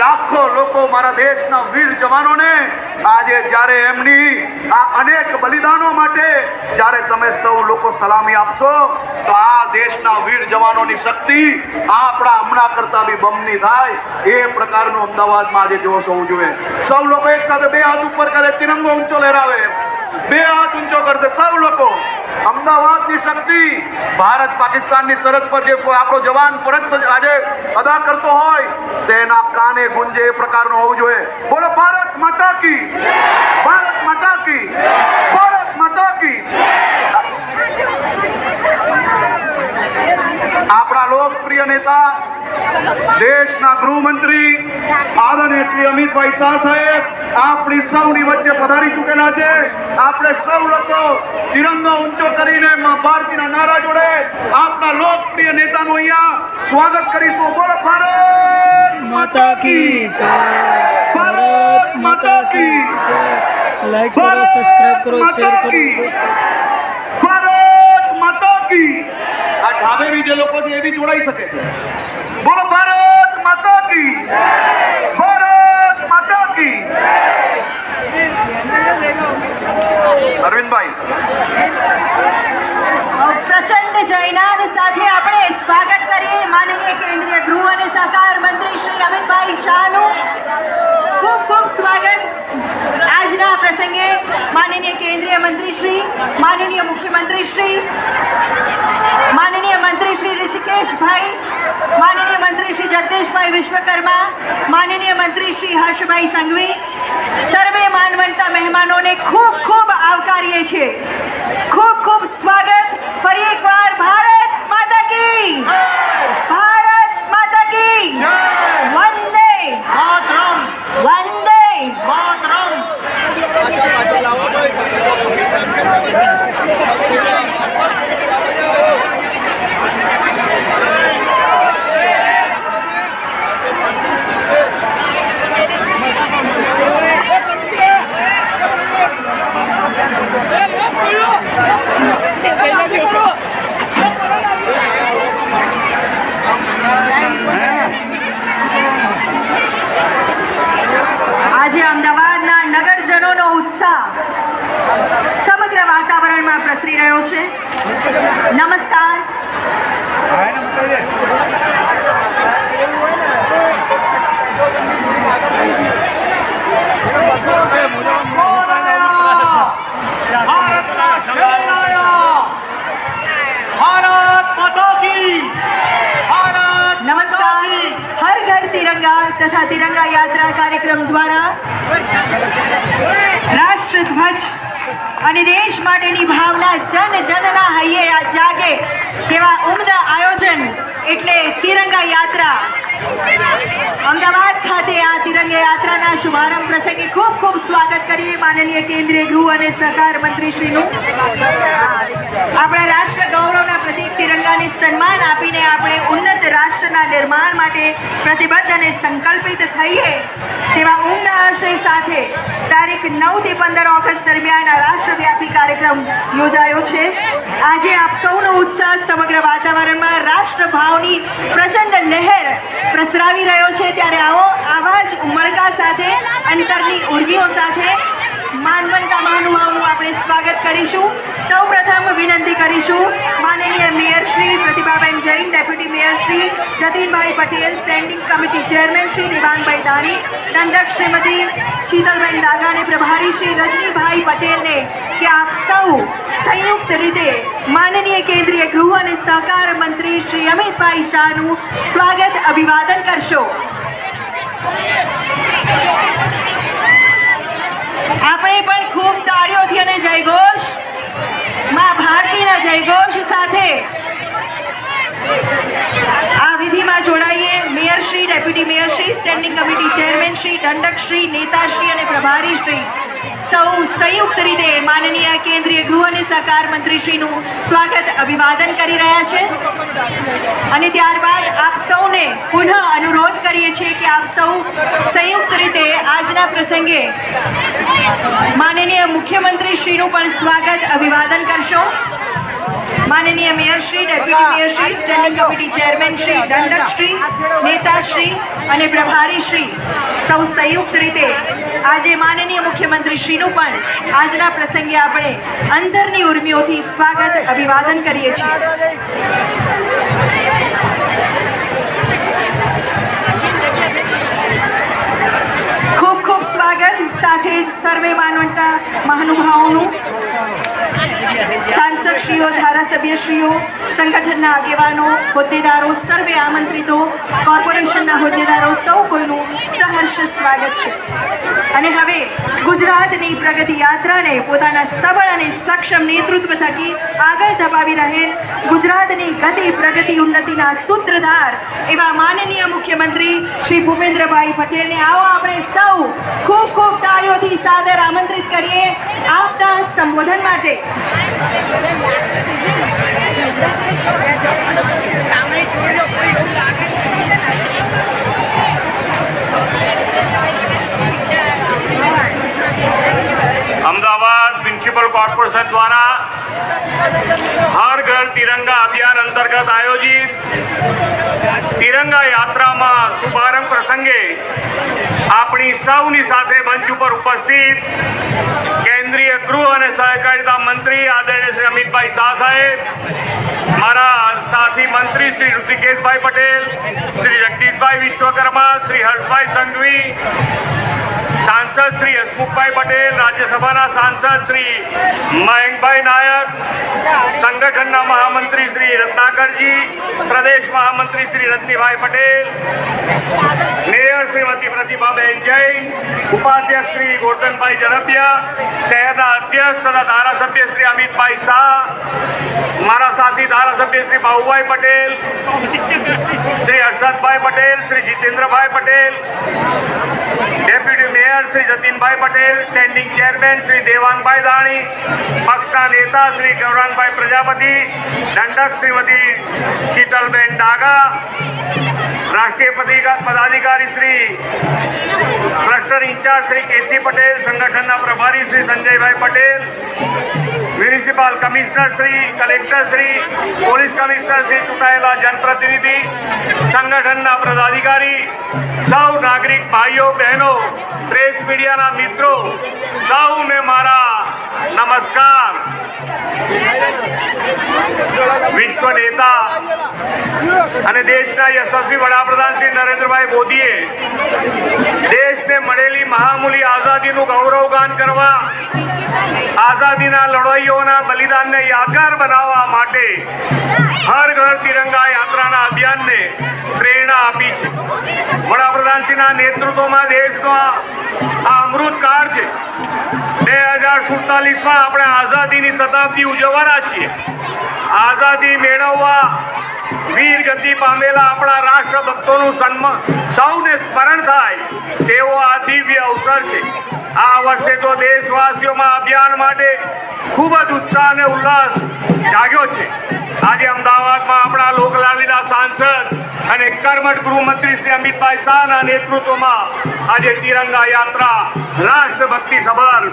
લાખો લોકો મારા દેશના વીર જવાનોને આજે જ્યારે એમની આ અનેક બલિદાનો માટે જ્યારે તમે સૌ લોકો સલામી આપશો, તો આ દેશના વીર જવાનોની શક્તિ આપણા હમણાં કરતા બી બમની થાય. એ પ્રકારનું અમદાવાદમાં આજે જોશ હોવું જોઈએ. સૌ લોકો એક સાથે બે હાથ ઉપર કરે, તિરંગો ઊંચો લહેરાવે. બે હાથ ઊંચો કરશે. સૌ લોકો. અમદાવાદની શક્તિ, ભારત પાકિસ્તાનની સરહદ પર જે આપણો જવાન ફરજ આજે અદા કરતો હોય, તેના કાને ગુંજે એ પ્રકારનું હોવું જોઈએ. બોલો, ભારત માતા કી ભારત માતા કી ભારત માતા કી આપણા લોકપ્રિય નેતા દેશના ગૃહમંત્રી આદરણીય શ્રી અમિતભાઈ શાહ સાહેબ આપણી સૌની વચ્ચે પધારી ચૂકેલા છે. આપણે સૌ લોકો તિરંગો ઊંચો કરીને મા ભારતીના નારા જોડે આપણા લોકપ્રિય નેતાનું અહીંયા સ્વાગત કરીશું. બોલો ભારત માતા કી જય. ભારત માતા કી લાઈક કરો સબસ્ક્રાઇબ કરો શેર કરો. ભારત માતા કી આ ઢાબે બી જે લોકો છે એ બી જોડાઈ શકે છે. બોલો ભારત માતા કી. ભારત માતા કી. અરવિંદભાઈ. પ્રચંડ જયનાદ સાથે આપણે સ્વાગત કરીએ માનનીય કેન્દ્રીય ગૃહ અને સહકાર મંત્રી શ્રી અમિતભાઈ શાહનું. ખૂબ ખૂબ સ્વાગત આજના પ્રસંગે માનનીય કેન્દ્રીય મંત્રી શ્રી, માનનીય મુખ્યમંત્રી શ્રી ઋષિકેશભાઈ, માનનીય મંત્રી શ્રી જગદીશભાઈ વિશ્વકર્મા, માનનીય મંત્રી શ્રી હર્ષભાઈ સંઘવી, સર્વે માનવંતા મહેમાનોને ખૂબ ખૂબ આવકારીએ છીએ ખૂબ ખૂબ સ્વાગત ફરી એકવાર ભારત માતા કી ભારત માતા કી વંદે વંદે આજે અમદાવાદના નગરજનોનો ઉત્સાહ સમગ્ર વાતાવરણમાં પ્રસરી રહ્યો છે નમસ્કાર નમસ્કાર હર ઘર તિરંગા તથા તિરંગા યાત્રા કાર્યક્રમ દ્વારા રાષ્ટ્રધ્વજ અને દેશ માટેની ભાવના જન જનના હૈયે જાગે તેવા ઉમદા આયોજન એટલે તિરંગા યાત્રા. અમદાવાદ ખાતે આ તિરંગા યાત્રાના શુભારંભ પ્રસંગે ખૂબ ખૂબ સ્વાગત કરીએ માનનીય કેન્દ્રીય ગૃહ અને સહકાર મંત્રીશ્રીનું. આપણા રાષ્ટ્ર ગૌરવના પ્રતીક તિરંગાને સન્માન આપીને આપણે ઉન્નત રાષ્ટ્રના નિર્માણ માટે પ્રતિબદ્ધ અને સંકલ્પિત થઈએ તેવા ઉમદા આશય સાથે તારીખ નવથી પંદર ઓગસ્ટ દરમિયાન રાષ્ટ્રવ્યાપી કાર્યક્રમ યોજાયો છે. આજે આપ સૌનો ઉત્સાહ સમગ્ર વાતાવરણમાં રાષ્ટ્રભાવની પ્રચંડ લહેર પ્રસરાવી રહ્યો છે. ત્યારે આવો આવા જ ઉમળકા સાથે, અંતરની ઉર્મીઓ સાથે માનવંતા મહાનુભાવનું આપણે સ્વાગત કરીશું. સૌપ્રથમ વિનંતી કરીશું માનનીય mayor Shri Pratibhaben Jain, deputy mayor Shri Jatinbhai Patel, standing committee chairman Shri Devangbhai Dani દંડક શ્રીમતી શીતલબેન ડાગા અને પ્રભારી શ્રી રજનીભાઈ પટેલને કે આપ સૌ સંયુક્ત રીતે માનનીય કેન્દ્રીય ગૃહ અને સહકાર મંત્રી શ્રી અમિતભાઈ શાહનું સ્વાગત અભિવાદન કરશો આપણે પણ ખૂબ તાળીઓથી અને જયઘોષમાં ભારતીના જયઘોષ સાથે આ વિધિમાં જોડાઈએ mayor Shri deputy mayor Shri standing committee chairman Shri દંડક શ્રી, નેતાશ્રી અને પ્રભારી શ્રી સૌ સંયુક્ત રીતે માનનીય કેન્દ્રીય ગૃહ અને સહકાર મંત્રીશ્રીનું સ્વાગત અભિવાદન કરી રહ્યા છે. અને ત્યારબાદ આપ સૌને પુનઃ અનુરોધ કરીએ છીએ કે આપ સૌ સંયુક્ત રીતે આજના પ્રસંગે માનનીય મુખ્યમંત્રી શ્રીનું પણ સ્વાગત અભિવાદન કરશો. માનનીય મેયરશ્રી ડેપ્યુટી મેયરશ્રી સ્ટેન્ડિંગ કમિટી ચેરમેન શ્રી દંડકશ્રી નેતાશ્રી અને પ્રભારીશ્રી સૌ સંયુક્ત રીતે આજે માનનીય મુખ્યમંત્રી શ્રીનું પણ આજના પ્રસંગે આપણે અંતરની ઉર્મિઓથી સ્વાગત અભિવાદન કરીએ છીએ. ખૂબ ખૂબ સ્વાગત સાથે જ સર્વે માનવતા મહાનુભાવોનું. સાંસદશ્રીઓ, ધારાસભ્યશ્રીઓ, સંગઠનના આગેવાનો, હોદ્દેદારો, સર્વે આમંત્રિતો, કોર્પોરેશનના હોદ્દેદારો, સૌ કોઈનું સહર્ષ સ્વાગત છે. અને હવે ગુજરાતની પ્રગતિ યાત્રાને પોતાના સબળ અને સક્ષમ નેતૃત્વ થકી આગળ ધપાવી રહેલ ગુજરાતની ગતિ, પ્રગતિ, ઉન્નતિના સૂત્રધાર એવા માનનીય મુખ્યમંત્રી શ્રી ભૂપેન્દ્રભાઈ પટેલને આવો આપણે સૌ ખૂબ ખૂબ તાળીઓથી સાદર આમંત્રિત કરીએ આપના સંબોધન માટે. Yeah. અંતર્ગત આયોજિત તિરંગા યાત્રામાં શુભારંભ પ્રસંગે આપણી સૌની સાથે મંચ ઉપર ઉપસ્થિત કેન્દ્રીય ગૃહ અને સહકારિતા મંત્રી આદરણીય શ્રી અમિતભાઈ શાહ સાહેબ, મારા સાથી મંત્રી શ્રી ઋષિકેશભાઈ પટેલ, શ્રી જગદીશભાઈ વિશ્વકર્મા, શ્રી હર્ષભાઈ સંઘવી સાંસદ શ્રી હસમુખભાઈ પટેલ, રાજ્યસભાના સાંસદ શ્રી મયંકભાઈ નાયક, સંગઠનના મહામંત્રી શ્રી રત્નાકરજી, પ્રદેશ મહામંત્રી શ્રી રજનીભાઈ પટેલ, મેયર શ્રીમતી પ્રતિભાબેન જૈન, ઉપાધ્યક્ષ શ્રી ગોરધનભાઈ ઝડપિયા, શહેરના અધ્યક્ષ તથા ધારાસભ્ય શ્રી અમિતભાઈ શાહ, મારા સાથી ધારાસભ્ય Shri Bahubhai Patel, Shri Harshadbhai Patel, Shri Jitendrabhai Patel, deputy mayor Shri Jatinbhai Patel standing chairman Shri Devangbhai Dani પક્ષના નેતા શ્રી ગૌરાંગભાઈ પ્રજાપતિ, દંડક શ્રીમતી શીતલબેન ડાગા, રાષ્ટ્રીય પદાધિકા- પદાધિકારી Shri cluster incharge Shri K C Patel સંગઠનના પ્રભારી Shri Sanjaybhai Patel, municipal commissioner Shri, collector Shri, police commissioner Shri ચૂંટાયેલા જનપ્રતિનિધિ, સંગઠનના પદાધિકારી, સૌ નાગરિક ભાઈઓ, બહેનો, પ્રેસ મીડિયાના મિત્રો સૌને મારા નમસ્કાર. વિશ્વ નેતા અને દેશના યશસ્વી વડાપ્રધાન શ્રી નરેન્દ્રભાઈ મોદીએ દેશને મળેલી મહામૂલી આઝાદીનું ગૌરવગાન કરવા, આઝાદીના લડવાઈઓના બલિદાનને યાદગાર બનાવવા માટે હર ઘર તિરંગા યાત્રાના અભિયાનને પ્રેરણા આપી છે. વડાપ્રધાનશ્રીના નેતૃત્વમાં દેશનો આ અમૃત કાળ છે. બે હજાર સુડતાલીસમાં આપણે આઝાદીની શતાબ્દી ઉજવવાના છીએ. આઝાદી મેળવવા વીર ગતિ પામેલા આપણા રાષ્ટ્રભક્તોનું સન્માન સૌને સ્મરણ થાય, તેવો આ દિવ્ય અવસર છે. આ વર્ષે તો દેશવાસીઓમાં અભિયાન માટે ખૂબ જ ઉત્સાહ અને ઉલ્લાસ જાગ્યો છે. આજે અમદાવાદમાં આપણા લોકલાલીના સાંસદ અને કર્મઠ ગૃહમંત્રી શ્રી અમિતભાઈ શાહના નેતૃત્વમાં આજે તિરંગા યાત્રા રાષ્ટ્રભક્તિ સભર